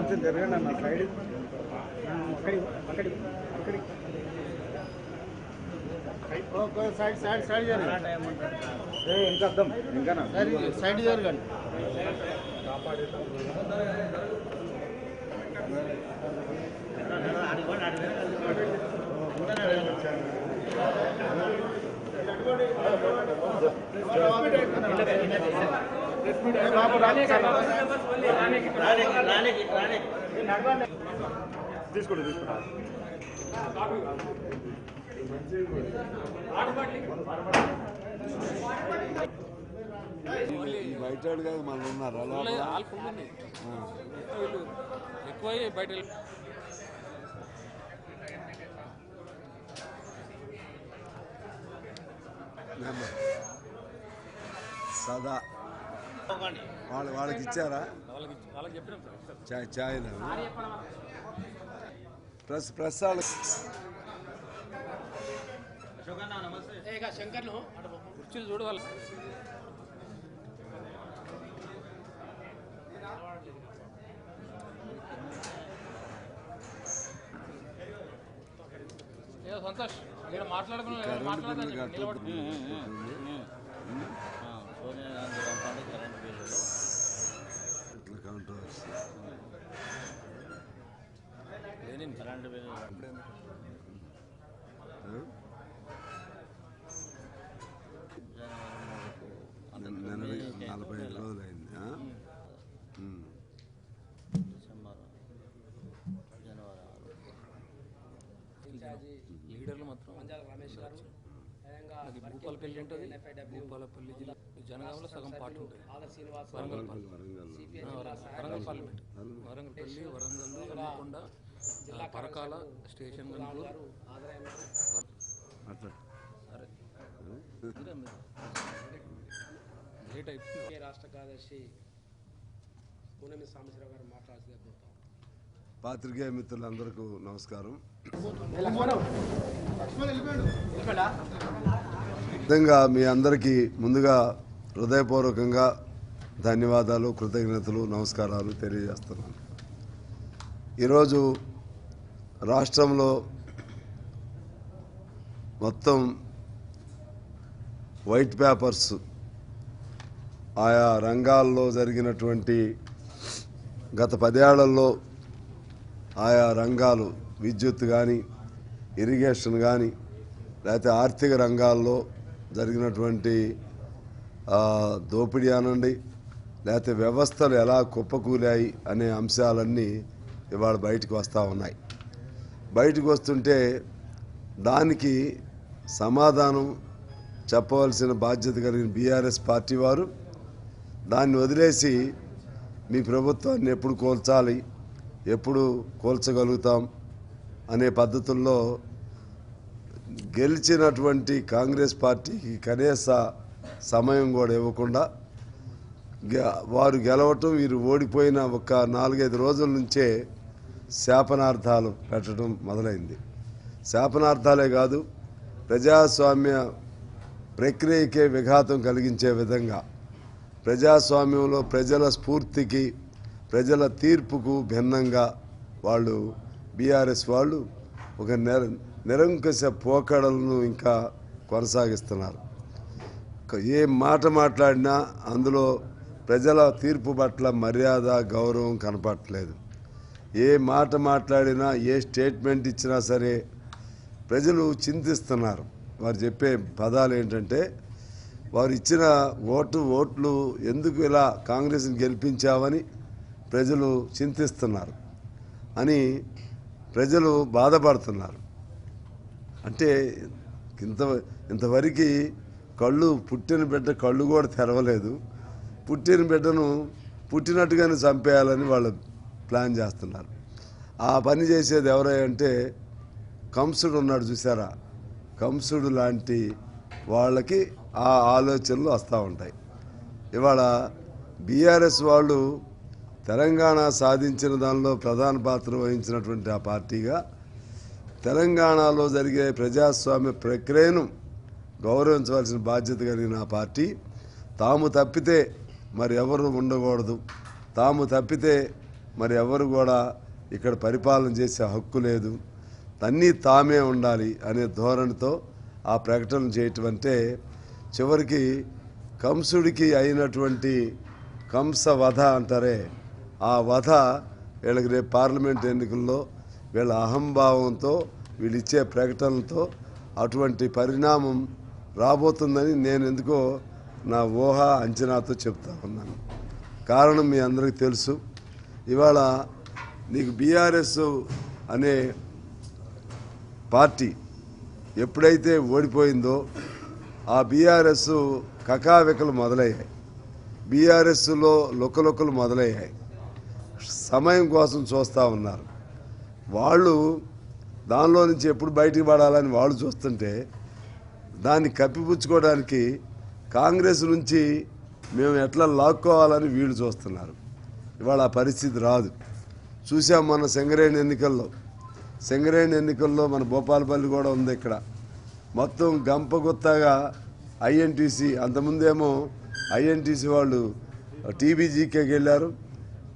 కొంచెం జరగండి అన్న సైడ్. అక్కడి అక్కడి అక్కడి. సైడ్ సైడ్ సైడ్ జరగండి. ఇంకా అర్థం. ఇంకానా? సైడ్ జరగండి. తీసుకోండి తీసుకోండి ఈ బయట వాళ్ళు కాదు మన ఉన్నారు ఎక్కువ బయట సదా వాళ్ళు వాళ్ళకి ఇచ్చారా? వాళ్ళకి వాళ్ళకి చెప్పినాం సార్. చాయ్ చాయ్ ప్రెస్ ప్రెస్ వాళ్ళు కుర్చీలు చూడు వాళ్ళు. ఏదో సంతోష్. ఇక్కడ మాట్లాడుకున్నా నలభై నలభై ఐదు రోజులు అయింది డిసెంబర్ జనవరి ఆరు లీడర్లు మాత్రం అది భూపాలపల్లి ఉంటుంది భూపాలపల్లి జిల్లా జనగాంలో సగం పార్టీ ఉంటుంది. Warangal parliament Warangal parliament. Warangalpalli Warangal Hanmakonda Parakala station రాష్ట్ర కార్యదర్శి పూనమి సాంబశివరావు గారు మాట్లాడాల్సిందే కోరుతాం. పాత్రికేయ మిత్రులందరికీ నమస్కారం. నిజంగా మీ అందరికీ ముందుగా హృదయపూర్వకంగా ధన్యవాదాలు కృతజ్ఞతలు నమస్కారాలు తెలియజేస్తున్నాను. ఈరోజు రాష్ట్రంలో మొత్తం వైట్ పేపర్స్ ఆయా రంగాల్లో జరిగినటువంటి గత పదేళ్ళలో ఆయా రంగాలు విద్యుత్ కానీ ఇరిగేషన్ కానీ లేకపోతే ఆర్థిక రంగాల్లో జరిగినటువంటి దోపిడీ అనండి. లేకపోతే వ్యవస్థలు ఎలా కుప్పకూలాయి అనే అంశాలన్నీ ఇవాళ బయటకు వస్తూ ఉన్నాయి. బయటకు వస్తుంటే దానికి సమాధానం చెప్పవలసిన బాధ్యత కలిగిన బీఆర్ఎస్ పార్టీ వారు దాన్ని వదిలేసి మీ ప్రభుత్వాన్ని ఎప్పుడు కోల్చాలి ఎప్పుడు కోల్చగలుగుతాం అనే పద్ధతుల్లో గెలిచినటువంటి కాంగ్రెస్ పార్టీకి కనీస సమయం కూడా ఇవ్వకుండా గె- వారు గెలవటం వీరు ఓడిపోయిన ఒక నాలుగైదు రోజుల నుంచే శాపనార్థాలు పెట్టడం మొదలైంది. శాపనార్థాలే కాదు ప్రజాస్వామ్య ప్రక్రియకే విఘాతం కలిగించే విధంగా ప్రజాస్వామ్యంలో ప్రజల స్ఫూర్తికి ప్రజల తీర్పుకు భిన్నంగా వాళ్ళు బీఆర్ఎస్ వాళ్ళు ఒక నిర నిరంకుశ పోకడలను ఇంకా కొనసాగిస్తున్నారు. ఏ మాట మాట్లాడినా అందులో ప్రజల తీర్పు పట్ల మర్యాద గౌరవం కనపడట్లేదు. ఏ మాట మాట్లాడినా ఏ స్టేట్మెంట్ ఇచ్చినా సరే ప్రజలు చింతిస్తున్నారు. వారు చెప్పే పదాలు ఏంటంటే వారు ఇచ్చిన ఓటు ఓట్లు ఎందుకు ఇలా కాంగ్రెస్ని గెలిపించావని ప్రజలు చింతిస్తున్నారు అని ప్రజలు బాధపడుతున్నారు. అంటే ఇంత ఇంతవరకు కళ్ళు పుట్టిన బిడ్డ కళ్ళు కూడా తెరవలేదు. పుట్టిన బిడ్డను పుట్టినట్టుగానే చంపేయాలని వాళ్ళు ప్లాన్ చేస్తున్నారు. ఆ పని చేసేది ఎవరంటే కంసుడు ఉన్నాడు చూసారా కంసుడు లాంటి వాళ్ళకి ఆ ఆలోచనలు వస్తూ ఉంటాయి. ఇవాళ బీఆర్ఎస్ వాళ్ళు తెలంగాణ సాధించిన దానిలో ప్రధాన పాత్ర వహించినటువంటి ఆ పార్టీగా తెలంగాణలో జరిగే ప్రజాస్వామ్య ప్రక్రియను గౌరవించవలసిన బాధ్యత కలిగిన ఆ పార్టీ. తాము తప్పితే మరి ఎవరు ఉండకూడదు. తాము తప్పితే మరి ఎవరు కూడా ఇక్కడ పరిపాలన చేసే హక్కు లేదు. అన్నీ తామే ఉండాలి అనే ధోరణితో ఆ ప్రకటన చేయటం అంటే చివరికి కంసుడికి అయినటువంటి కంస వధ అంటారే ఆ వధ వీళ్ళకి రేపు పార్లమెంట్ ఎన్నికల్లో వీళ్ళ అహంభావంతో వీళ్ళిచ్చే ప్రకటనలతో అటువంటి పరిణామం రాబోతుందని నేను ఎందుకో నా ఊహ అంచనాతో చెప్తా ఉన్నాను. కారణం మీ అందరికీ తెలుసు. ఇవాళ నీకు బీఆర్ఎస్ అనే పార్టీ ఎప్పుడైతే ఓడిపోయిందో ఆ బీఆర్ఎస్ కకావికలు మొదలయ్యాయి. బీఆర్ఎస్లో లుక్కలుక్కలు మొదలయ్యాయి. సమయం కోసం చూస్తూ ఉన్నారు. వాళ్ళు దానిలో నుంచి ఎప్పుడు బయటికి పడాలని వాళ్ళు చూస్తుంటే దాన్ని కప్పిపుచ్చుకోవడానికి కాంగ్రెస్ నుంచి మేము ఎట్లా లాక్కోవాలని వీళ్ళు చూస్తున్నారు. ఇవాళ ఆ పరిస్థితి రాదు. చూసాం మన సింగరేణి ఎన్నికల్లో. సింగరేణి ఎన్నికల్లో మన భూపాలపల్లి కూడా ఉంది ఇక్కడ. మొత్తం గంపగుత్తగా ఐఎన్టీసీ అంతకుముందేమో ఐఎన్టీసీ వాళ్ళు టీబీజీకేకి వెళ్ళారు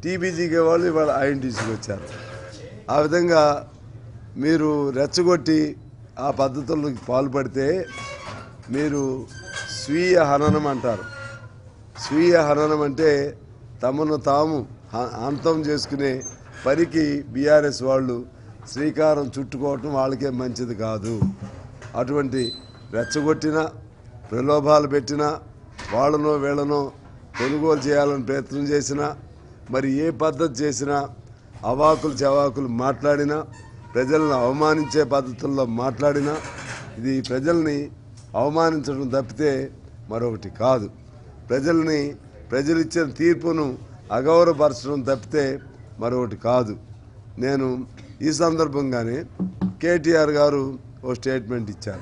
టీబీజీకే వాళ్ళు ఇవాళ ఐఎన్టీసీకి వచ్చారు. ఆ విధంగా మీరు రెచ్చగొట్టి ఆ పద్ధతులకు పాల్పడితే మీరు స్వీయ హననం అంటారు. స్వీయ హననం అంటే తమను తాము అంతం చేసుకునే పనికి బీఆర్ఎస్ వాళ్ళు శ్రీకారం చుట్టుకోవటం వాళ్ళకే మంచిది కాదు. అటువంటి రెచ్చగొట్టిన ప్రలోభాలు పెట్టినా వాళ్ళనో వీళ్ళనో కొనుగోలు చేయాలని ప్రయత్నం చేసినా మరి ఏ పద్ధతి చేసినా అవాకులు చవాకులు మాట్లాడినా ప్రజలను అవమానించే పద్ధతుల్లో మాట్లాడినా ఇది ప్రజల్ని అవమానించడం తప్పితే మరొకటి కాదు. ప్రజల్ని ప్రజలిచ్చిన తీర్పును అగౌరవపరచడం తప్పితే మరొకటి కాదు. నేను ఈ సందర్భంగానే కేటీఆర్ గారు ఓ స్టేట్మెంట్ ఇచ్చారు.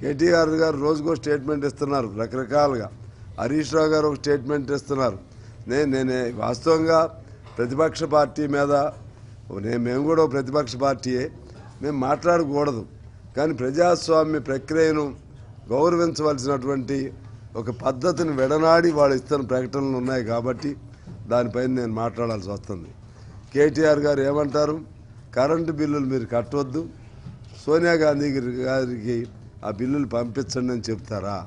కేటీఆర్ గారు రోజుకో స్టేట్మెంట్ ఇస్తున్నారు రకరకాలుగా. హరీష్ రావు గారు ఒక స్టేట్మెంట్ ఇస్తున్నారు. నేను నేనే వాస్తవంగా ప్రతిపక్ష పార్టీ మీద నేను మేము కూడా ఒక ప్రతిపక్ష పార్టీయే. మేము మాట్లాడకూడదు. కానీ ప్రజాస్వామ్య ప్రక్రియను గౌరవించవలసినటువంటి ఒక పద్ధతిని విడనాడి వాళ్ళు ఇస్తున్న ప్రకటనలు ఉన్నాయి కాబట్టి దానిపైన నేను మాట్లాడాల్సి వస్తుంది. కేటీఆర్ గారు ఏమంటారు? కరెంటు బిల్లులు మీరు కట్టవద్దు సోనియా గాంధీ గారి- గారికి ఆ బిల్లులు పంపించండి అని చెప్తారా?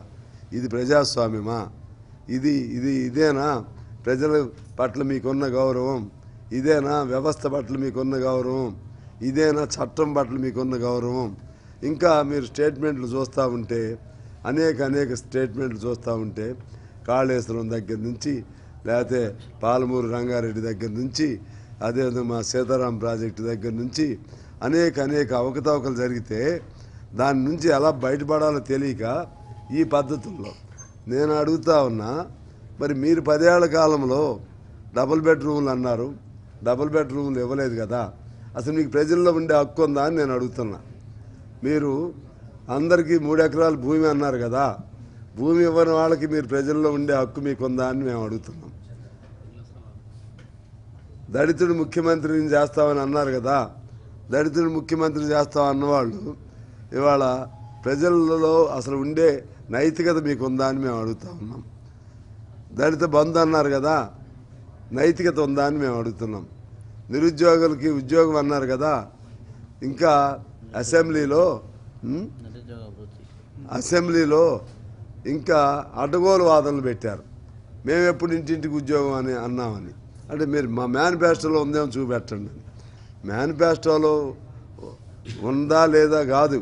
ఇది ప్రజాస్వామ్యమా? ఇది ఇది ఇదేనా? ప్రజల పట్ల మీకున్న గౌరవం. ఇదేనా? వ్యవస్థ పట్ల మీకున్న గౌరవం. ఇదేనా? చట్టం పట్ల మీకున్న గౌరవం. ఇంకా మీరు స్టేట్మెంట్లు చూస్తూ ఉంటే అనేక అనేక స్టేట్మెంట్లు చూస్తూ ఉంటే కాళేశ్వరం దగ్గర నుంచి లేకపోతే పాలమూరు రంగారెడ్డి దగ్గర నుంచి అదేవిధంగా మా సీతారాం ప్రాజెక్టు దగ్గర నుంచి అనేక అనేక అవకతవకలు జరిగితే దాని నుంచి ఎలా బయటపడాలో తెలియక ఈ పద్ధతుల్లో నేను అడుగుతా ఉన్నా మరి మీరు పదేళ్ళ కాలంలో డబుల్ బెడ్రూమ్లు అన్నారు. డబుల్ బెడ్రూమ్లు ఇవ్వలేదు కదా. అసలు మీకు ప్రజల్లో ఉండే హక్కు ఉందా అని నేను అడుగుతున్నా. మీరు అందరికీ మూడు ఎకరాల భూమి అన్నారు కదా భూమి ఇవ్వని వాళ్ళకి మీరు ప్రజల్లో ఉండే హక్కు మీకు ఉందా అని మేము అడుగుతున్నాం. దళితుడు ముఖ్యమంత్రిని చేస్తామని అన్నారు కదా దళితుడు ముఖ్యమంత్రి చేస్తాం అన్నవాళ్ళు ఇవాళ ప్రజలలో అసలు ఉండే నైతికత మీకు ఉందా అని మేము అడుగుతా ఉన్నాం. దళిత బంధు అన్నారు కదా నైతికత ఉందా అని మేము అడుగుతున్నాం. నిరుద్యోగులకి ఉద్యోగం అన్నారు కదా ఇంకా అసెంబ్లీలో అసెంబ్లీలో ఇంకా అడ్డగోలు వాదనలు పెట్టారు. మేము ఎప్పుడు ఇంటింటికి ఉద్యోగం అని అన్నామని. అంటే మీరు మా మేనిఫెస్టోలో ఉందేమో చూపెట్టండి మేనిఫెస్టోలో ఉందా లేదా కాదు.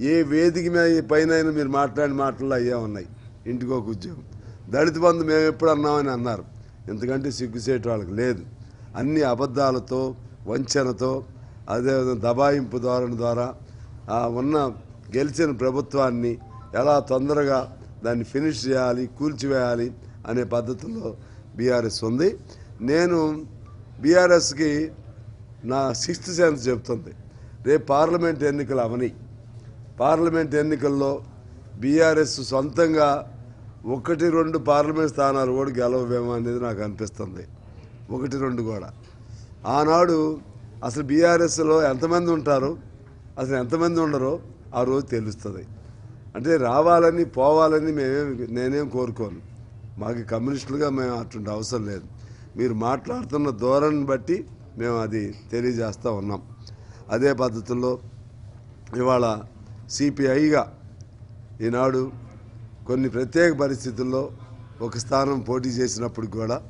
ఏ వేదిక మీద పైన మీరు మాట్లాడిన మాటల్లో అయ్యే ఉన్నాయి. ఇంటికి ఒక ఉద్యోగం. దళిత బంధు మేము ఎప్పుడు అన్నామని అన్నారు. ఎందుకంటే సిగ్గుసేటు వాళ్ళకి లేదు. అన్ని అబద్ధాలతో వంచనతో అదేవిధంగా దబాయింపు ధోరణి ద్వారా ఉన్న గెలిచిన ప్రభుత్వాన్ని ఎలా తొందరగా దాన్ని ఫినిష్ చేయాలి కూల్చివేయాలి అనే పద్ధతిలో బీఆర్ఎస్ ఉంది. నేను బీఆర్ఎస్కి నా సిక్స్త్ సెన్స్ చెప్తుంది. రేపు పార్లమెంట్ ఎన్నికలు అవని. పార్లమెంట్ ఎన్నికల్లో బీఆర్ఎస్ సొంతంగా ఒకటి రెండు పార్లమెంట్ స్థానాలు కూడా గెలవవేమో అనేది నాకు అనిపిస్తుంది. ఒకటి రెండు కూడా. ఆనాడు అసలు బీఆర్ఎస్లో ఎంతమంది ఉంటారు అసలు ఎంతమంది ఉండరో ఆ రోజు తెలుస్తుంది. అంటే రావాలని పోవాలని మేమేం నేనేం కోరుకోను. మాకు కమ్యూనిస్టులుగా మేము అటువంటి అవసరం లేదు. మీరు మాట్లాడుతున్న ధోరణిని బట్టి మేము అది తెలియజేస్తూ ఉన్నాం. అదే పద్ధతుల్లో ఇవాళ సిపిఐగా ఈనాడు కొన్ని ప్రత్యేక పరిస్థితుల్లో ఒక స్థానం పోటీ చేసినప్పుడు కూడా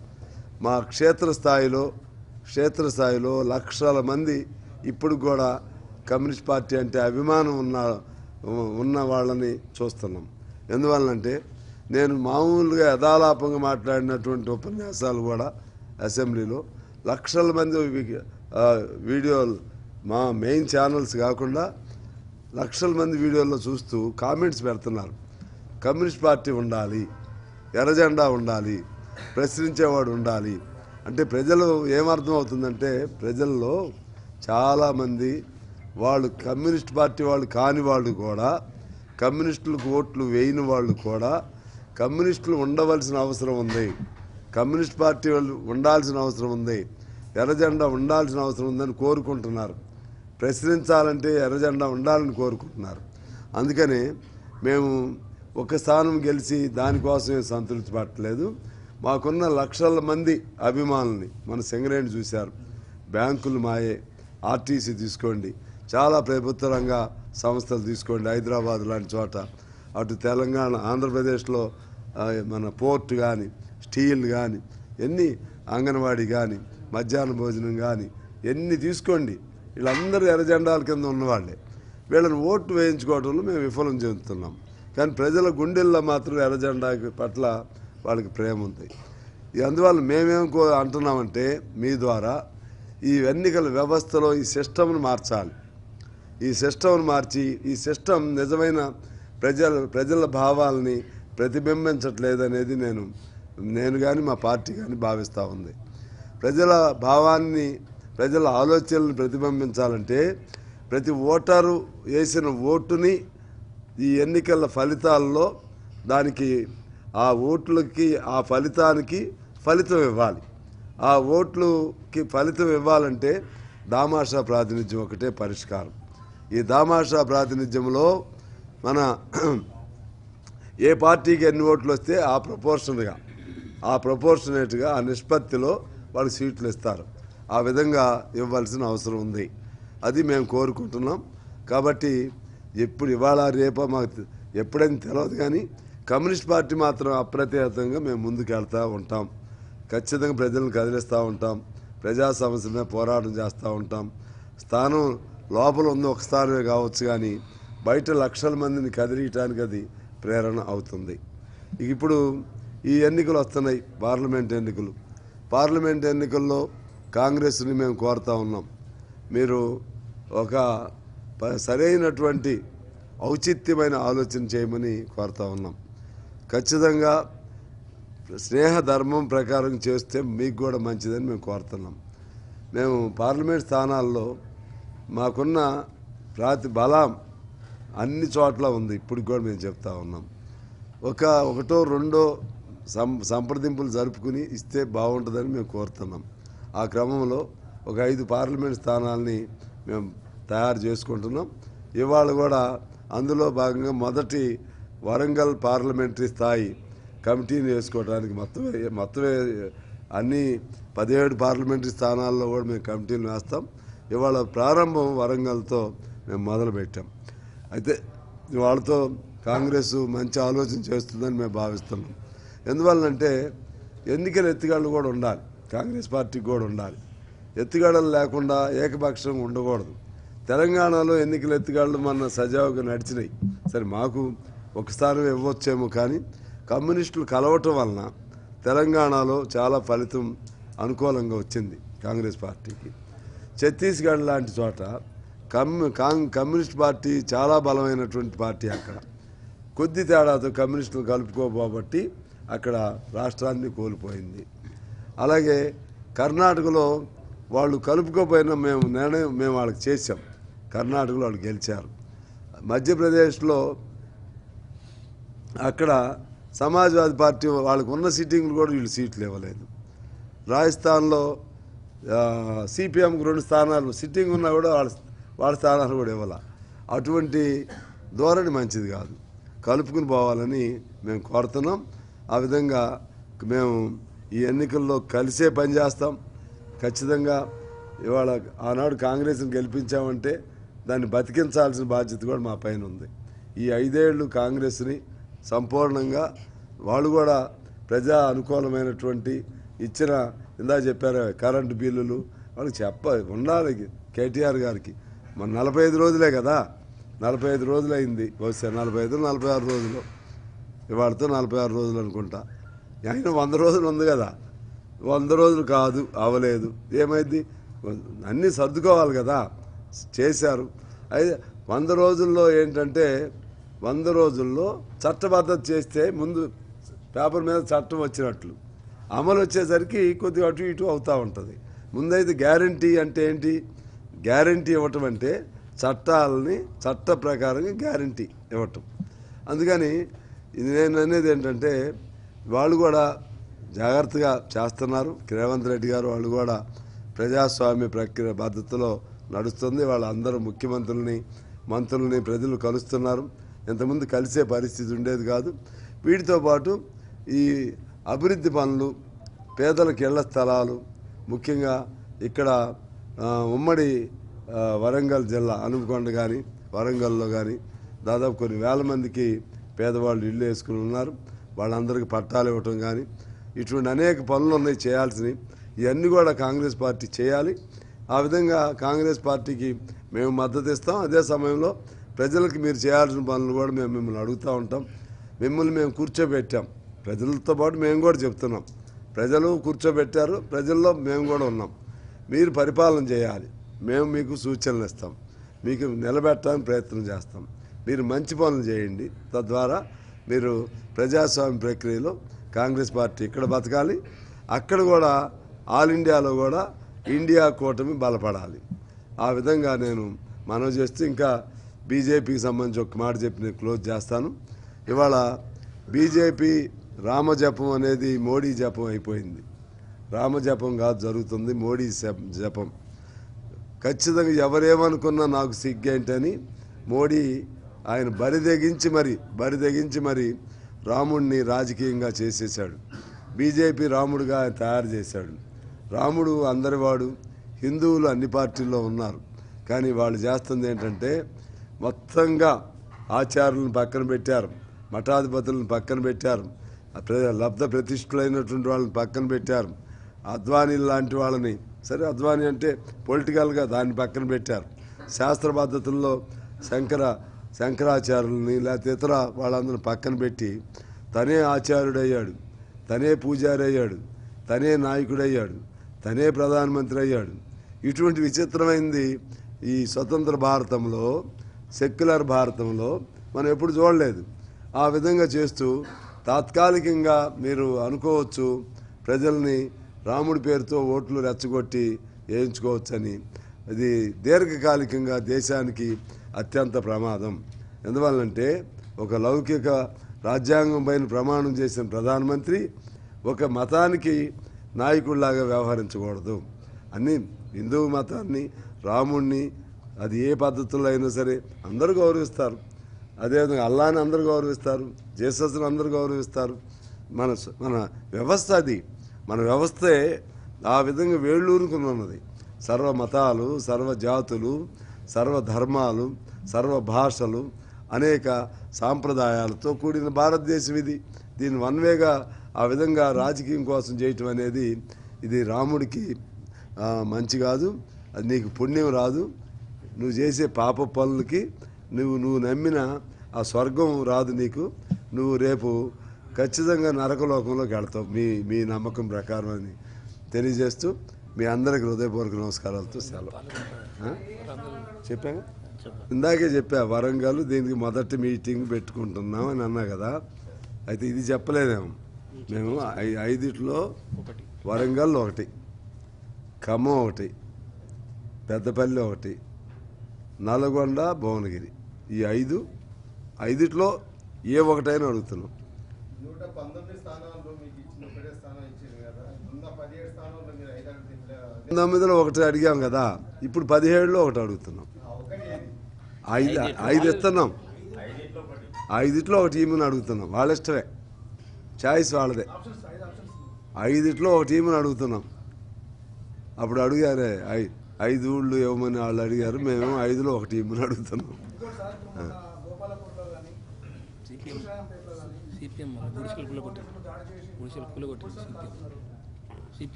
మా క్షేత్రస్థాయిలో క్షేత్రస్థాయిలో లక్షల మంది ఇప్పుడు కూడా కమ్యూనిస్ట్ పార్టీ అంటే అభిమానం ఉన్న ఉన్న వాళ్ళని చూస్తున్నాం. ఎందువల్లంటే నేను మామూలుగా యథాలాపంగా మాట్లాడినటువంటి ఉపన్యాసాలు కూడా అసెంబ్లీలో లక్షల మంది వీడియోలు మా మెయిన్ ఛానల్స్ కాకుండా లక్షల మంది వీడియోల్లో చూస్తూ కామెంట్స్ పెడుతున్నారు. కమ్యూనిస్ట్ పార్టీ ఉండాలి ఎర్రజెండా ఉండాలి ప్రశ్నించేవాడు ఉండాలి అంటే ప్రజలు ఏమర్థం అవుతుందంటే ప్రజల్లో చాలామంది వాళ్ళు కమ్యూనిస్ట్ పార్టీ వాళ్ళు కాని వాళ్ళు కూడా కమ్యూనిస్టులకు ఓట్లు వేయని వాళ్ళు కూడా కమ్యూనిస్టులు ఉండవలసిన అవసరం ఉంది. కమ్యూనిస్ట్ పార్టీ వాళ్ళు ఉండాల్సిన అవసరం ఉంది. ఎర్రజెండా ఉండాల్సిన అవసరం ఉందని కోరుకుంటున్నారు. ప్రశ్నించాలంటే ఎర్రజెండా ఉండాలని కోరుకుంటున్నారు. అందుకని మేము ఒక స్థానం గెలిచి దానికోసమే సంతృప్తి పట్టలేదు మాకున్న లక్షల మంది అభిమానుల్ని మన సింగరేణి చూశారు. బ్యాంకులు మాయే. ఆర్టీసీ తీసుకోండి. చాలా ప్రభుత్వ రంగ సంస్థలు తీసుకోండి. హైదరాబాద్ లాంటి చోట. అటు తెలంగాణ ఆంధ్రప్రదేశ్లో మన పోర్ట్ కానీ స్టీల్ కానీ ఎన్ని అంగన్వాడీ కానీ మధ్యాహ్న భోజనం కానీ ఎన్ని తీసుకోండి. వీళ్ళందరూ ఎర్రజెండాల కింద ఉన్నవాళ్ళే. వీళ్ళని ఓటు వేయించుకోవడంలో మేము విఫలం చెందుతున్నాం. కానీ ప్రజల గుండెల్లో మాత్రం ఎర్రజెండా పట్ల వాళ్ళకి ప్రేమ ఉంది. అందువల్ల మేమేం కో అంటున్నామంటే మీ ద్వారా ఈ ఎన్నికల వ్యవస్థలో ఈ సిస్టమ్ను మార్చాలి. ఈ సిస్టమ్ను మార్చి ఈ సిస్టమ్ నిజమైన ప్రజల ప్రజల భావాల్ని ప్రతిబింబించట్లేదనేది నేను నేను కానీ మా పార్టీ కానీ భావిస్తూ ఉంది. ప్రజల భావాన్ని ప్రజల ఆలోచనలను ప్రతిబింబించాలంటే ప్రతి ఓటరు వేసిన ఓటుని ఈ ఎన్నికల ఫలితాల్లో దానికి ఆ ఓట్లకి ఆ ఫలితానికి ఫలితం ఇవ్వాలి. ఆ ఓట్లుకి ఫలితం ఇవ్వాలంటే దామాషా ప్రాతినిధ్యం ఒకటే పరిష్కారం. ఈ దామాషా ప్రాతినిధ్యంలో మన ఏ పార్టీకి ఎన్ని ఓట్లు వస్తే ఆ ప్రపోర్షన్గా ఆ ప్రపోర్షనేట్గా ఆ నిష్పత్తిలో వాళ్ళు సీట్లు ఇస్తారు. ఆ విధంగా ఇవ్వాల్సిన అవసరం ఉంది. అది మేము కోరుకుంటున్నాం. కాబట్టి ఎప్పుడు ఇవాళ రేపో మాకు ఎప్పుడైనా తెలియదు కానీ కమ్యూనిస్ట్ పార్టీ మాత్రం అప్రతిహతంగా మేము ముందుకెళ్తూ ఉంటాం. ఖచ్చితంగా ప్రజలను కదిలిస్తూ ఉంటాం. ప్రజా సమస్యల పోరాటం చేస్తూ ఉంటాం. స్థానం లోపల ఉంది ఒక స్థానమే కావచ్చు కానీ బయట లక్షల మందిని కదిలియటానికి అది ప్రేరణ అవుతుంది. ఇక ఇప్పుడు ఈ ఎన్నికలు వస్తున్నాయి పార్లమెంట్ ఎన్నికలు. పార్లమెంట్ ఎన్నికల్లో కాంగ్రెస్ని మేము కోరుతా ఉన్నాం. మీరు ఒక సరైనటువంటి ఔచిత్యమైన ఆలోచన చేయమని కోరుతా ఉన్నాం. ఖచ్చితంగా స్నేహ ధర్మం ప్రకారం చేస్తే మీకు కూడా మంచిదని మేము కోరుతున్నాం. మేము పార్లమెంట్ స్థానాల్లో మాకున్న ప్రాతి బలం అన్ని చోట్ల ఉంది. ఇప్పుడు కూడా మేము చెప్తా ఉన్నాం. ఒక ఒకటో రెండో సం సంప్రదింపులు జరుపుకుని ఇస్తే బాగుంటుందని మేము కోరుతున్నాం. ఆ క్రమంలో ఒక ఐదు పార్లమెంట్ స్థానాల్ని మేము తయారు చేసుకుంటున్నాం. ఇవాళ కూడా అందులో భాగంగా మొదటి వరంగల్ పార్లమెంటరీ స్థాయి కమిటీని వేసుకోవడానికి మొత్తం మొత్తం అన్ని పదిహేడు పార్లమెంటరీ స్థానాల్లో కూడా మేము కమిటీలు వేస్తాం. ఇవాళ ప్రారంభం వరంగల్తో మేము మొదలుపెట్టాం. అయితే వాళ్ళతో కాంగ్రెస్ మంచి ఆలోచన చేస్తుందని మేము భావిస్తున్నాం. ఎందువల్లంటే ఎన్నికల ఎత్తుగాళ్ళు కూడా ఉండాలి. కాంగ్రెస్ పార్టీకి కూడా ఉండాలి. ఎత్తుగాడలు లేకుండా ఏకపక్షం ఉండకూడదు. తెలంగాణలో ఎన్నికల ఎత్తుగాళ్ళు మన సజావుగా నడిచినాయి. సరే మాకు ఒక స్థానం ఇవ్వచ్చేమో కానీ కమ్యూనిస్టులు కలవటం వలన తెలంగాణలో చాలా ఫలితం అనుకూలంగా వచ్చింది కాంగ్రెస్ పార్టీకి. ఛత్తీస్గఢ్ లాంటి చోట కమ్యూ కాంగ్ కమ్యూనిస్ట్ పార్టీ చాలా బలమైనటువంటి పార్టీ అక్కడ. కొద్ది తేడాతో కమ్యూనిస్టులు కలుపుకోబోబట్టి అక్కడ రాష్ట్రాన్ని కోల్పోయింది. అలాగే కర్ణాటకలో వాళ్ళు కలుపుకోపోయినా మేము నిర్ణయం మేము వాళ్ళకి చేసాం కర్ణాటకలో వాళ్ళు గెలిచారు. మధ్యప్రదేశ్లో అక్కడ సమాజ్వాదీ పార్టీ వాళ్ళకు ఉన్న సిట్టింగ్లు కూడా వీళ్ళు సీట్లు ఇవ్వలేదు. రాజస్థాన్లో సిపిఎంకి రెండు స్థానాలు సిట్టింగ్ ఉన్నా కూడా వాళ్ళ వాళ్ళ స్థానాలు కూడా ఇవ్వాల. అటువంటి ధోరణి మంచిది కాదు. కలుపుకుని పోవాలని మేము కోరుతున్నాం. ఆ విధంగా మేము ఈ ఎన్నికల్లో కలిసే పనిచేస్తాం ఖచ్చితంగా ఇవాళ ఆనాడు కాంగ్రెస్ని గెలిపించామంటే దాన్ని బతికించాల్సిన బాధ్యత కూడా మా పైన ఉంది. ఈ ఐదేళ్ళు కాంగ్రెస్ని సంపూర్ణంగా వాళ్ళు కూడా ప్రజా అనుకూలమైనటువంటి ఇచ్చిన ఇందా చెప్పారు కరెంటు బిల్లులు. వాళ్ళకి చెప్ప ఉండాలి కేటీఆర్ గారికి. మన నలభై ఐదు రోజులే కదా. నలభై ఐదు రోజులు అయింది వస్తే నలభై ఐదు నలభై ఆరు రోజులు. ఇవాళతో నలభై ఆరు రోజులు అనుకుంటా. ఆయన వంద రోజులు ఉంది కదా. వంద రోజులు కాదు అవ్వలేదు ఏమైంది? అన్నీ సర్దుకోవాలి కదా. చేశారు. అయితే వంద రోజుల్లో ఏంటంటే వంద రోజుల్లో చట్టబద్ధత చేస్తే ముందు పేపర్ మీద చట్టం వచ్చినట్లు. అమలు వచ్చేసరికి కొద్దిగా అటు ఇటు అవుతూ ఉంటుంది. ముందైతే గ్యారంటీ అంటే ఏంటి? గ్యారంటీ ఇవ్వటం అంటే చట్టాలని చట్ట ప్రకారంగా గ్యారంటీ ఇవ్వటం. అందుకని ఇది నేను అనేది ఏంటంటే వాళ్ళు కూడా జాగ్రత్తగా చేస్తున్నారు. రేవంత్ రెడ్డి గారు వాళ్ళు కూడా ప్రజాస్వామ్య ప్రక్రియ పద్ధతిలో నడుస్తుంది. వాళ్ళందరూ ముఖ్యమంత్రుల్ని మంత్రుల్ని ప్రజలు కలుస్తున్నారు. ఇంతకుముందు కలిసే పరిస్థితి ఉండేది కాదు. వీటితో పాటు ఈ అభివృద్ధి పనులు పేదలకు ఇళ్ళ స్థలాలు ముఖ్యంగా ఇక్కడ ఉమ్మడి వరంగల్ జిల్లా అనుపకొండ కానీ వరంగల్లో కానీ దాదాపు కొన్ని వేల మందికి పేదవాళ్ళు ఇల్లు వేసుకుని ఉన్నారు. వాళ్ళందరికీ పట్టాలు ఇవ్వటం కానీ ఇటువంటి అనేక పనులు ఉన్నాయి చేయాల్సినవి. ఇవన్నీ కూడా కాంగ్రెస్ పార్టీ చేయాలి. ఆ విధంగా కాంగ్రెస్ పార్టీకి మేము మద్దతు ఇస్తాం. అదే సమయంలో ప్రజలకు మీరు చేయాల్సిన పనులు కూడా మేము మిమ్మల్ని అడుగుతూ ఉంటాం. మిమ్మల్ని మేము కూర్చోబెట్టాం. ప్రజలతో పాటు మేము కూడా చెప్తున్నాం. ప్రజలు కూర్చోబెట్టారు. ప్రజల్లో మేము కూడా ఉన్నాం. మీరు పరిపాలన చేయాలి. మేము మీకు సూచనలు ఇస్తాం. మీకు నిలబెట్టడానికి ప్రయత్నం చేస్తాం. మీరు మంచి పనులు చేయండి. తద్వారా మీరు ప్రజాస్వామ్య ప్రక్రియలో కాంగ్రెస్ పార్టీ ఇక్కడ బతకాలి. అక్కడ కూడా ఆల్ ఇండియాలో కూడా ఇండియా కూటమి బలపడాలి. ఆ విధంగా నేను మనవి చేస్తూ ఇంకా బీజేపీకి సంబంధించి ఒక మాట చెప్పి నేను క్లోజ్ చేస్తాను. ఇవాళ బీజేపీ రామజపం అనేది మోడీ జపం అయిపోయింది. రామజపం కాదు జరుగుతుంది మోడీ జప- జపం. ఖచ్చితంగా ఎవరేమనుకున్నా నాకు సిగ్గేంటని మోడీ ఆయన బరి తెగించి మరి బరి తెగించి మరి రాముడిని రాజకీయంగా చేసేసాడు బీజేపీ రాముడుగా ఆయన తయారు చేశాడు. రాముడు అందరివాడు హిందువులు అన్ని పార్టీల్లో ఉన్నారు. కానీ వాళ్ళు చేస్తుంది ఏంటంటే మొత్తంగా ఆచార్యులను పక్కన పెట్టారు. మఠాధిపతులను పక్కన పెట్టారు. లబ్ధ ప్రతిష్ఠులైనటువంటి వాళ్ళని పక్కన పెట్టారు. అద్వానీ లాంటి వాళ్ళని సరే అద్వానీ అంటే పొలిటికల్గా దాన్ని పక్కన పెట్టారు. శాస్త్ర పద్ధతుల్లో శంకర శంకరాచార్యుల్ని లేకపోతే ఇతర వాళ్ళందరిని పక్కన పెట్టి తనే ఆచార్యుడయ్యాడు. తనే పూజారి అయ్యాడు తనే నాయకుడయ్యాడు. తనే ప్రధానమంత్రి అయ్యాడు. ఇటువంటి విచిత్రమైంది ఈ స్వతంత్ర భారతంలో సెక్యులర్ భారతంలో మనం ఎప్పుడు చూడలేదు. ఆ విధంగా చేస్తూ తాత్కాలికంగా మీరు అనుకోవచ్చు ప్రజల్ని రాముడి పేరుతో ఓట్లు రెచ్చగొట్టి వేయించుకోవచ్చని. ఇది దీర్ఘకాలికంగా దేశానికి అత్యంత ప్రమాదం. ఎందువల్లంటే ఒక లౌకిక రాజ్యాంగం పైన ప్రమాణం చేసిన ప్రధానమంత్రి ఒక మతానికి నాయకుడిలాగా వ్యవహరించకూడదు. అన్ని హిందూ మతాన్ని రాముణ్ణి అది ఏ పద్ధతుల్లో అయినా సరే అందరూ గౌరవిస్తారు. అదేవిధంగా అల్లాని అందరూ గౌరవిస్తారు. జేసస్ని అందరూ గౌరవిస్తారు. మన మన వ్యవస్థ అది. మన వ్యవస్థే ఆ విధంగా వేళ్ళూరుకుని ఉన్నది సర్వ మతాలు సర్వ జాతులు సర్వ ధర్మాలు సర్వ భాషలు అనేక సాంప్రదాయాలతో కూడిన భారతదేశం ఇది. దీన్ని వన్ వేగా ఆ విధంగా రాజకీయం కోసం చేయటం అనేది ఇది రాముడికి మంచి కాదు. అది నీకు పుణ్యం రాదు. నువ్వు చేసే పాప పనులకి నువ్వు నువ్వు నమ్మిన ఆ స్వర్గం రాదు నీకు. నువ్వు రేపు ఖచ్చితంగా నరకలోకంలోకి వెళ్తావు. మీ మీ నమ్మకం ప్రకారం అని తెలియజేస్తూ మీ అందరికి హృదయపూర్వక నమస్కారాలతో సెలవు? చెప్పాను ఇందాకే చెప్పా వరంగల్ దీనికి మొదటి మీటింగ్ పెట్టుకుంటున్నాం అని అన్నా కదా. అయితే ఇది చెప్పలేదేమో మేము. ఐదిట్లో వరంగల్ ఒకటి ఖమ్మం ఒకటి పెద్దపల్లి ఒకటి నల్గొండ భువనగిరి. ఈ ఐదు ఐదిట్లో ఏ ఒకటైనా అడుగుతున్నాం. నూట పంతొమ్మిది స్థానాల్లో మీకు ఇచ్చిన ఒకటే స్థానం ఇచ్చింది కదా. ఉన్న పదిహేడు స్థానాల్లో మీరు ఐదు అడిగితే పంతొమ్మిదిలో ఒకటి అడిగాం కదా. ఇప్పుడు పదిహేడులో ఒకటి అడుగుతున్నాం. ఐదు ఐదు ఇస్తున్నాం. ఐదిట్లో ఒక టీముని అడుగుతున్నాం. వాళ్ళ ఇష్టమే చాయిస్ వాళ్ళదే ఐదిట్లో ఒక టీముని అడుగుతున్నాం. అప్పుడు అడిగారే ఐ ఐదు ఊళ్ళు ఇవ్వమని వాళ్ళు అడిగారు మేము ఐదులో ఒకటి ఇమ్మని అడుగుతున్నాం.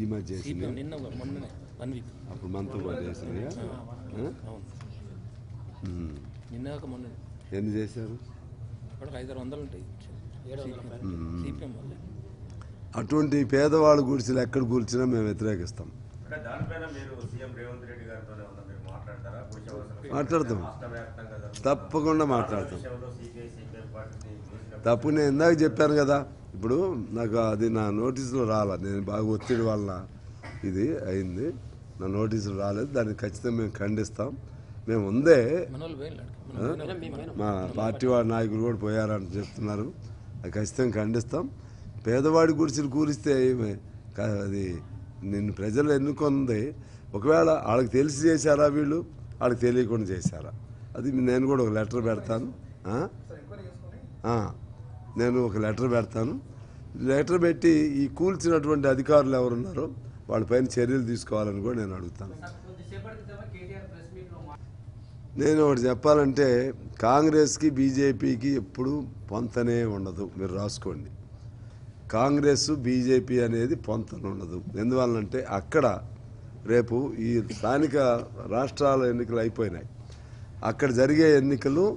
ఈ మధ్య అప్పుడు మనతో పాటు చేసింది ఎన్ని చేశారు? అక్కడ ఐదు ఆరు వందలు ఉంటాయి. అటువంటి పేదవాళ్ళు గుడిసెలు ఎక్కడ కూర్చున్నా మేము వ్యతిరేకిస్తాం. మాట్లాడతాం. తప్పకుండా మాట్లాడతాం. తప్పు నేను ఇందాక చెప్పాను కదా. ఇప్పుడు నాకు అది నా నోటీసులో రాలే. నేను బాగా ఒత్తిడి వల్ల ఇది అయింది. నా నోటీసులు రాలేదు. దాన్ని ఖచ్చితంగా మేము ఖండిస్తాం. మేము ఉందే. మా పార్టీ వాడి నాయకులు కూడా పోయారని చెప్తున్నారు. అది ఖచ్చితంగా ఖండిస్తాం. పేదవాడి గుడిసెలు కూరిస్తే అది నిన్ను ప్రజలు ఎన్నుకుంది. ఒకవేళ వాళ్ళకి తెలిసి చేశారా వీళ్ళు? వాళ్ళకి తెలియకుండా చేశారా? అది నేను కూడా ఒక లెటర్ పెడతాను. నేను ఒక లెటర్ పెడతాను. లెటర్ పెట్టి ఈ కూల్చినటువంటి అధికారులు ఎవరున్నారో వాళ్ళపైన చర్యలు తీసుకోవాలని కూడా నేను అడుగుతాను. నేను ఒకటి చెప్పాలంటే కాంగ్రెస్కి బీజేపీకి ఎప్పుడు పొంతనే ఉండదు. మీరు రాసుకోండి. కాంగ్రెస్ బీజేపీ అనేది పొంతన ఎందువల్లంటే అక్కడ రేపు ఈ స్థానిక రాష్ట్రాల ఎన్నికలు అయిపోయినాయి. అక్కడ జరిగే ఎన్నికలు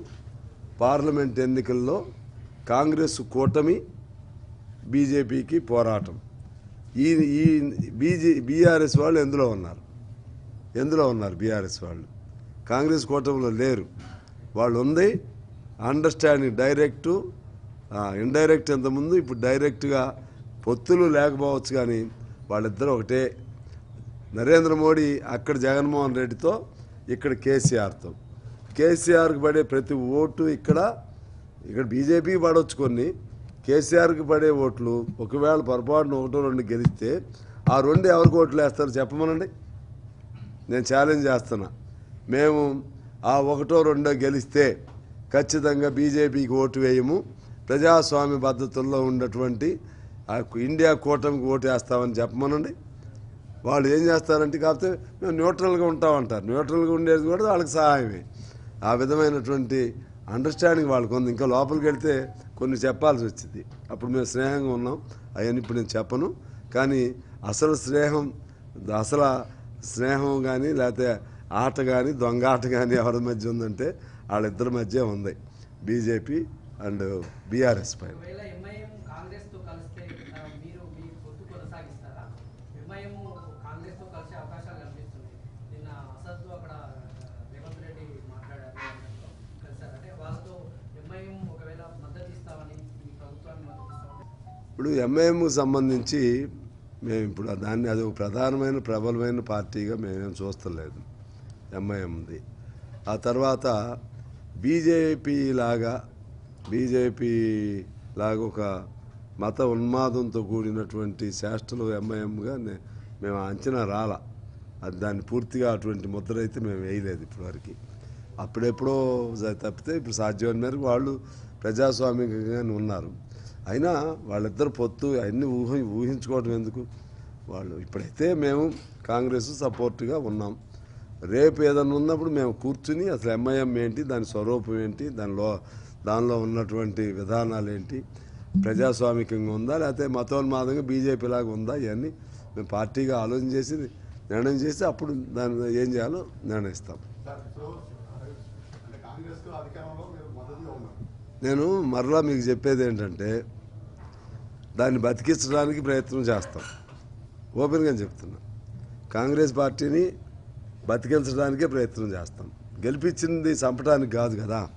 పార్లమెంట్ ఎన్నికల్లో కాంగ్రెస్ కూటమి బీజేపీకి పోరాటం. ఈ ఈ బీజే బీఆర్ఎస్ వాళ్ళు ఎందులో ఉన్నారు? ఎందులో ఉన్నారు బీఆర్ఎస్ వాళ్ళు? కాంగ్రెస్ కూటమిలో లేరు. వాళ్ళు ఉంది అండర్స్టాండింగ్ డైరెక్టు ఇండైరెక్ట్ ఎంతముందు ఇప్పుడు డైరెక్ట్గా పొత్తులు లేకపోవచ్చు కానీ వాళ్ళిద్దరూ ఒకటే. నరేంద్ర మోడీ అక్కడ జగన్మోహన్ రెడ్డితో ఇక్కడ కేసీఆర్తో. కేసీఆర్కి పడే ప్రతి ఓటు ఇక్కడ ఇక్కడ బీజేపీకి పడవచ్చు కొన్ని. కేసీఆర్కి పడే ఓట్లు ఒకవేళ పొరపాటున ఒకటో రెండు గెలిస్తే ఆ రెండు ఎవరికి ఓట్లు వేస్తారు చెప్పమనండి? నేను ఛాలెంజ్ చేస్తున్నా. మేము ఆ ఒకటో రెండో గెలిస్తే ఖచ్చితంగా బీజేపీకి ఓటు వేయము. ప్రజాస్వామ్య పద్ధతుల్లో ఉన్నటువంటి ఆ ఇండియా కూటమికి ఓటు వేస్తామని చెప్పమనండి. వాళ్ళు ఏం చేస్తారంటే కాకపోతే మేము న్యూట్రల్గా ఉంటామంటారు. న్యూట్రల్గా ఉండేది కూడా వాళ్ళకి సహాయమే. ఆ విధమైనటువంటి అండర్స్టాండింగ్ వాళ్ళకు ఉంది. ఇంకా లోపలికి వెళ్తే కొన్ని చెప్పాల్సి వచ్చింది. అప్పుడు మేము స్నేహంగా ఉన్నాం. అవన్నీ ఇప్పుడు నేను చెప్పను. కానీ అసలు స్నేహం అసలు స్నేహం కానీ లేకపోతే ఆట కానీ దొంగ ఆట కానీ ఎవరి మధ్య ఉందంటే వాళ్ళిద్దరి మధ్య ఉంది. బీజేపీ అండ్ బీఆర్ఎస్ పైన. ఎంఐఎం ఎంఐఎం ఎంఐఎం ఇప్పుడు ఎంఐఎంకు సంబంధించి మేము ఇప్పుడు దాన్ని అది ఒక ప్రధానమైన ప్రబలమైన పార్టీగా మేమేం చూస్తలేదు ఎంఐఎంది ఆ తర్వాత బీజేపీ లాగా బీజేపీ లాగా ఒక మత ఉన్మాదంతో కూడినటువంటి శాస్త్రలు ఎంఐఎంగా మేము అంచనా రాల. అది దాన్ని పూర్తిగా అటువంటి ముద్ర అయితే మేము వేయలేదు ఇప్పటివరకు. అప్పుడెప్పుడో తప్పితే ఇప్పుడు సాధ్యమైన మేరకు వాళ్ళు ప్రజాస్వామికంగానే ఉన్నారు. అయినా వాళ్ళిద్దరు పొత్తు అన్ని ఊహ ఊహించుకోవడం ఎందుకు? వాళ్ళు ఇప్పుడైతే మేము కాంగ్రెస్ సపోర్ట్గా ఉన్నాం. రేపు ఏదన్నా ఉన్నప్పుడు మేము కూర్చుని అసలు ఎంఐఎం ఏంటి దాని స్వరూపం ఏంటి దానిలో దానిలో ఉన్నటువంటి విధానాలు ఏంటి ప్రజాస్వామికంగా ఉందా? లేకపోతే మతోన్మాదంగా బీజేపీ లాగా ఉందా? ఇవన్నీ మేము పార్టీగా ఆలోచన చేసి నిర్ణయం చేసి అప్పుడు దాన్ని ఏం చేయాలో నిర్ణయిస్తాం. నేను మరలా మీకు చెప్పేది ఏంటంటే దాన్ని బతికించడానికి ప్రయత్నం చేస్తాం. ఓపెన్గా చెప్తున్నా. కాంగ్రెస్ పార్టీని బతికించడానికే ప్రయత్నం చేస్తాం. గెలిపించింది చంపడానికి కాదు కదా.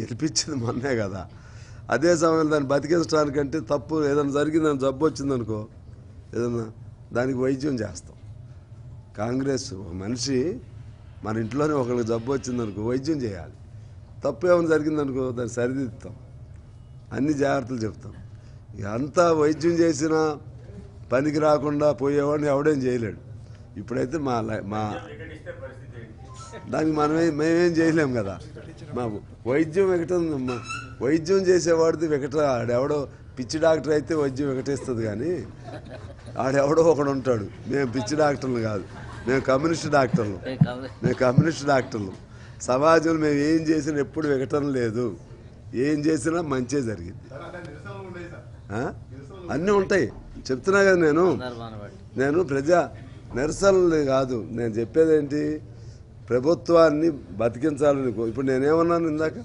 గెలిపించింది మొన్నే కదా. అదే సమయంలో దాన్ని బతికించడానికంటే తప్పు ఏదైనా జరిగిందని జబ్బు వచ్చిందనుకో ఏదైనా దానికి వైద్యం చేస్తాం. కాంగ్రెస్ ఒక మనిషి మన ఇంట్లోనే ఒకరికి జబ్బు వచ్చిందనుకో వైద్యం చేయాలి. తప్పు ఏమైనా జరిగిందనుకో దాన్ని సరిదిద్దుతాం. అన్ని జాగ్రత్తలు చెప్తాం. ఇక అంతా వైద్యం చేసినా పనికి రాకుండా పోయేవాడిని ఎవడేం చేయలేడు. ఇప్పుడైతే మా మా దానికి మనమే మేమేం చేయలేం కదా. మా వైద్యం వికటం వైద్యం చేసేవాడిది వికట ఆడెవడో పిచ్చి డాక్టర్ అయితే వైద్యం వికటిస్తుంది కానీ ఆడెవడో ఒకడు ఉంటాడు. మేము పిచ్చి డాక్టర్లు కాదు. మేము కమ్యూనిస్ట్ డాక్టర్లు. మేము కమ్యూనిస్ట్ డాక్టర్లు. సమాజంలో మేము ఏం చేసినా ఎప్పుడు విఘటన లేదు. ఏం చేసినా మంచే జరిగింది? అన్నీ ఉంటాయి. చెప్తున్నా కదా నేను. నేను ప్రజా నిరసనలు కాదు. నేను చెప్పేది ఏంటి ప్రభుత్వాన్ని బతికించాలని ఇప్పుడు నేనేమన్నాను ఇందాక?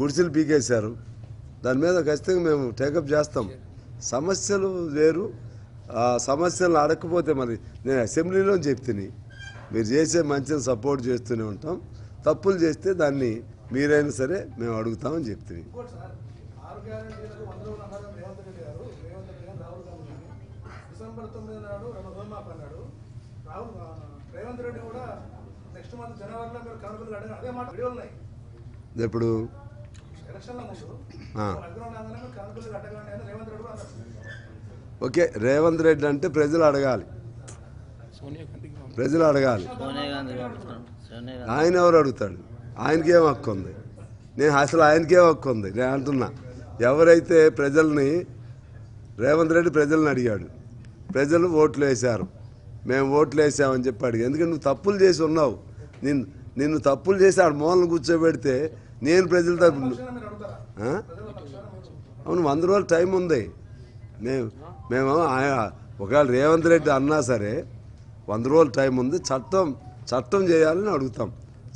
గుడిసెలు పీకేశారు. దాని మీద ఖచ్చితంగా మేము టేకప్ చేస్తాం. సమస్యలు వేరు. ఆ సమస్యలు అడగకపోతే మరి నేను అసెంబ్లీలో చెప్తిని. మీరు చేసే మంచిని సపోర్ట్ చేస్తూనే ఉంటాం. తప్పులు చేస్తే దాన్ని మీరైనా సరే మేము అడుగుతామని చెప్ತೀನಿ డిసెంబర్ తొమ్మిది నాడు రాహుల్ రేవంత్ రెడ్డి కూడా నెక్స్ట్ మంత్ జనవరిలో మీరు కనుగోలు అడగ అదే మాట వీడియోలు ఉన్నాయి. ఇప్పుడు అన్నారు. ఓకే రేవంత్ రెడ్డి అంటే ప్రజలు అడగాలి. ప్రజలు అడగాలి. ఆయన ఎవరు అడుగుతాడు? ఆయనకేం హక్కు ఉంది? నేను అసలు ఆయనకేం హక్కు ఉంది? నేను అంటున్నా ఎవరైతే ప్రజల్ని రేవంత్ రెడ్డి ప్రజల్ని అడిగాడు ప్రజలు ఓట్లు వేశారు. మేము ఓట్లు వేసామని చెప్పి ఎందుకంటే నువ్వు తప్పులు చేసి ఉన్నావు. నిన్ను నిన్ను తప్పులు చేసి ఆడ మూలను కూర్చోబెడితే నేను ప్రజల తరపు అవును వంద రోజులు టైం ఉంది. మేము మేము ఒకవేళ రేవంత్ రెడ్డి అన్నా సరే వంద రోజులు టైం ఉంది. చట్టం చట్టం చేయాలని అడుగుతాం.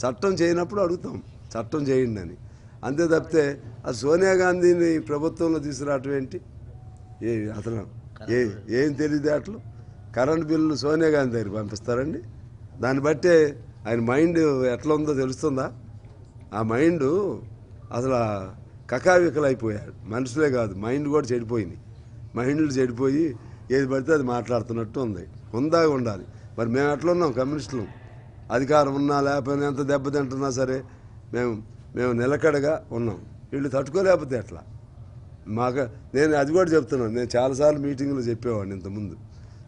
చట్టం చేయనప్పుడు అడుగుతాం. చట్టం చేయండి అని. అంతే తప్పితే ఆ సోనియా గాంధీని ప్రభుత్వంలో తీసుకురావటం ఏంటి? ఏ అసలు ఏ ఏం తెలియదు అట్లు? కరెంట్ బిల్లు సోనియా గాంధీ దగ్గరికి పంపిస్తారండి. దాన్ని బట్టే ఆయన మైండ్ ఎట్లా ఉందో తెలుస్తుందా? ఆ మైండ్ అసలు కకావికలు మనుషులే కాదు మైండ్ కూడా చెడిపోయింది. మైండ్లు చెడిపోయి ఏది పడితే అది మాట్లాడుతున్నట్టు ఉంది. ఉందాగా ఉండాలి. మరి మేము ఎట్లా ఉన్నాం కమ్యూనిస్టులు. అధికారం ఉన్నా లేకపోయినా ఎంత దెబ్బతింటున్నా సరే మేము మేము నిలకడగా ఉన్నాం. వీళ్ళు తట్టుకోలేకపోతే ఎట్లా? మాకు నేను అది కూడా చెప్తున్నాను. నేను చాలాసార్లు మీటింగ్లో చెప్పేవాడిని ఇంతకుముందు.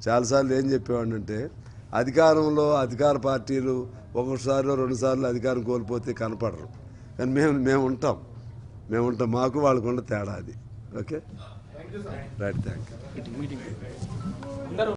చాలాసార్లు ఏం చెప్పేవాడిని అంటే అధికారంలో అధికార పార్టీలు ఒకసారి రెండుసార్లు అధికారం కోల్పోతే కనపడరు. కానీ మేము మేము ఉంటాం. మేము ఉంటాం. మాకు వాళ్ళకు ఉన్న తేడా అది. ఓకే? Right thank you